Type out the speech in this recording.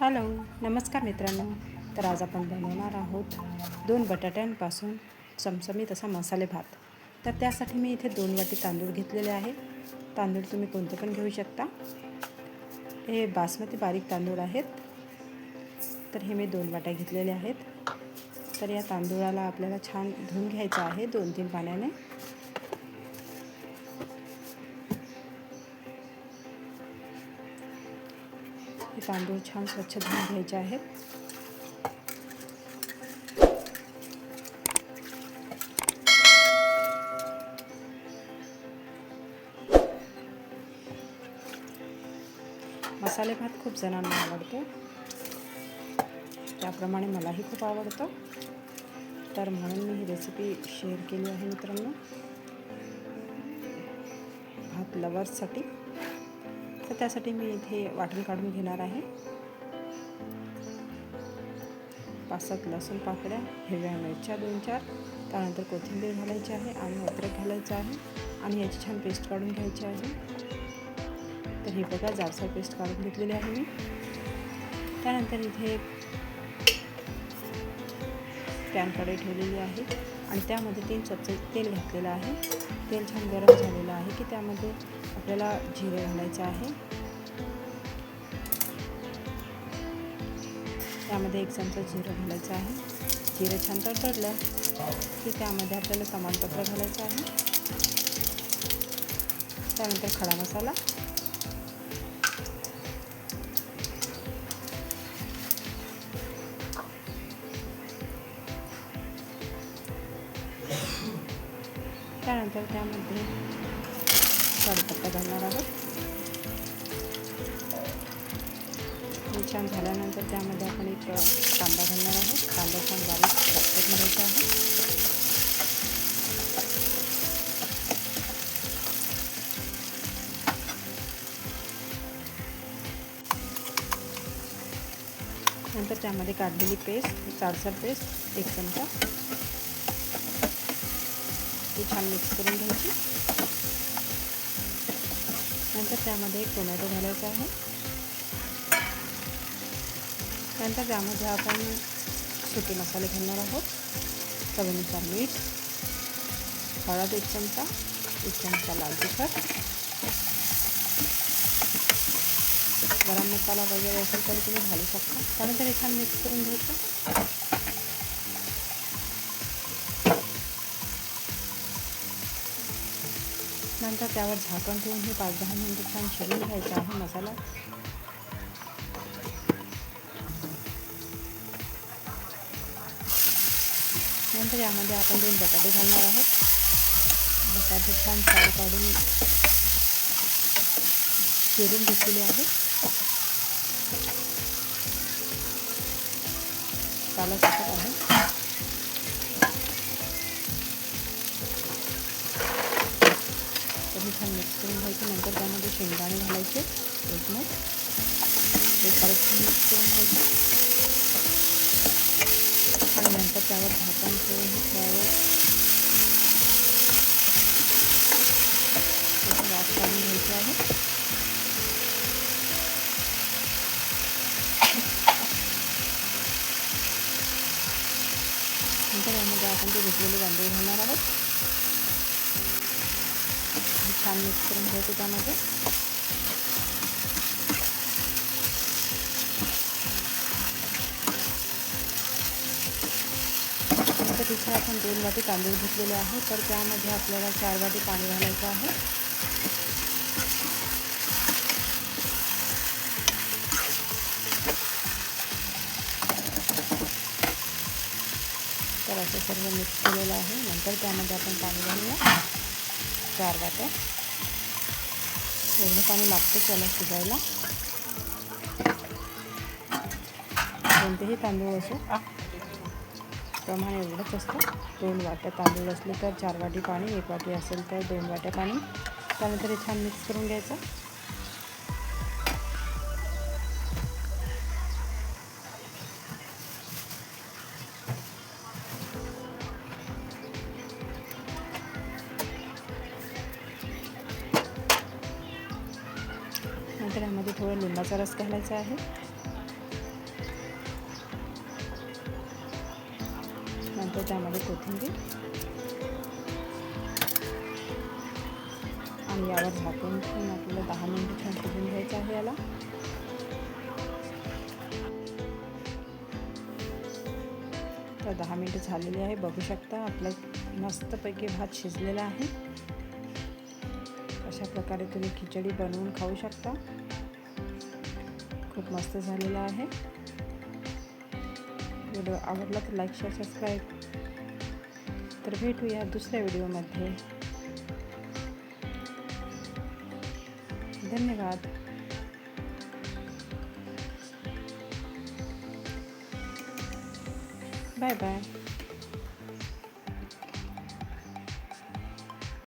Hello नमस्कार मित्रांनो. तर आज आपण बनवणार आहोत दोन बटाट्यांपासून चमचमीत असा मसाले भात. तर त्यासाठी मी इथे दोन वाटी तांदूळ घेतलेले आहे. तांदूळ तुम्ही कोणते पण घेऊ शकता. हे बासमती बारीक तांदूळ आहेत. तर हे मी दोन वाट्या घेतलेले आहेत. तर या तांदूळाला आपल्याला छान धुवून घ्यायचं आहे दोन तीन पाण्याने. तांदूळ छान स्वच्छ धुवून घ्यायचे आहेत. मसाले भात खूप जणांना आवडतो. त्याप्रमाणे मलाही खूप आवडतं. तर म्हणून मी ही रेसिपी शेअर केली आहे मित्रांनो. भात लवर्ससाठी तर त्यासाठी मी इथे वाटण काढून घेणार आहे. पाच सात लसूण पाकड्या हिरव्या मिरच्या दोन चार त्यानंतर कोथिंबीर घालायची आहे आणि अद्रक घालायचं आहे आणि याची छान पेस्ट काढून घ्यायची आहे. तर ही बघा जाडसर पेस्ट काढून घेतलेली आहे मी. त्यानंतर इथे पॅनकडे ठेवलेली आहे आणि त्यामध्ये तीन चमचे तेल घातलेलं आहे. तेल छान गरम झालेलं आहे की त्यामध्ये आपल्याला जिरे घालायचे आहे. त्यामध्ये एक चमचा जिरं घालायचं आहे. जिरं छान तडतडलं की त्यामध्ये आपल्याला तमालपत्र घालायचं आहे. त्यानंतर खडा मसाला. त्यानंतर त्यामध्ये कढीपत्ता घालणार आहोत. हे छान झाल्यानंतर त्यामध्ये आपण एक कांदा घालणार आहोत. कांदा छान बारीक चटपट घालायचा आहे. नंतर त्यामध्ये काढलेली पेस्ट चारसर पेस्ट एक चमचा. ती छान मिक्स करून घ्यायची. नंतर त्यामध्ये एक टोमॅटो घालायचा आहे. नंतर त्यामध्ये आपण सुके मसाले घालणार आहोत. चवीनुसार मीठ हळद एक चमचा एक चमचा लाल तिखट. गरम मसाला वगैरे असेल तर तुम्ही घालू शकता. त्यानंतर हे छान मिक्स करून घ्यायचं. नंतर त्यावर झाकण ठेवून हे पाच दहा मिनटं छान शिजून घ्यायचा आहे मसाला. नंतर यामध्ये आपण दोन बटाटे घालणार आहोत. बटाटे छान साल काढून चिरून घेतलेले आहे. सालासकट आहे. शेंगदाणे घालायचे एक मग. हे परत मिक्स करून घ्यायचं. आणि नंतर त्यावर झाकण ठेवून हे थोड्यावेळ वाफ काढून घ्यायची आहे. नंतर यामध्ये आपण ते भिजलेले तांदूळ घालणार आहोत. छान मिक्स करून घ्यायचं त्यामध्ये. नंतर तिथे आपण दोन वाटी तांदूळ घेतलेले आहे तर त्यामध्ये आपल्याला चार वाटी पाणी घालायचं आहे. तर असं सर्व मिक्स केलेलं आहे. नंतर त्यामध्ये आपण पाणी घालूया. चार वाट्या. एवढं पाणी लागतं त्याला शिजायला. कोणतेही तांदूळ असो. प्रमाण एवढंच असतं. दोन वाट्या तांदूळ असले तर चार वाटी पाणी एक वाटी असेल तर दोन वाट्या पाणी. त्यानंतर हे छान मिक्स करून घ्यायचं. त्यामध्ये थोडं लिंबाचा रस घालायचा आहे. नंतर त्यामध्ये कोथिंबीर. आणि यावर झाकून ठेवून आपल्याला दहा मिनिटं छान शिजून घ्यायचं आहे याला. तर दहा मिनटं झालेली आहे. बघू शकता आपला मस्तपैकी भात शिजलेला आहे. अशा प्रकारे तुम्ही खिचडी बनवून खाऊ शकता. खूप मस्त झालेला आहे. व्हिडिओ आवडला तर लाईक शेअर सबस्क्राईब तर भेटूया दुसऱ्या व्हिडिओमध्ये. धन्यवाद. Bye bye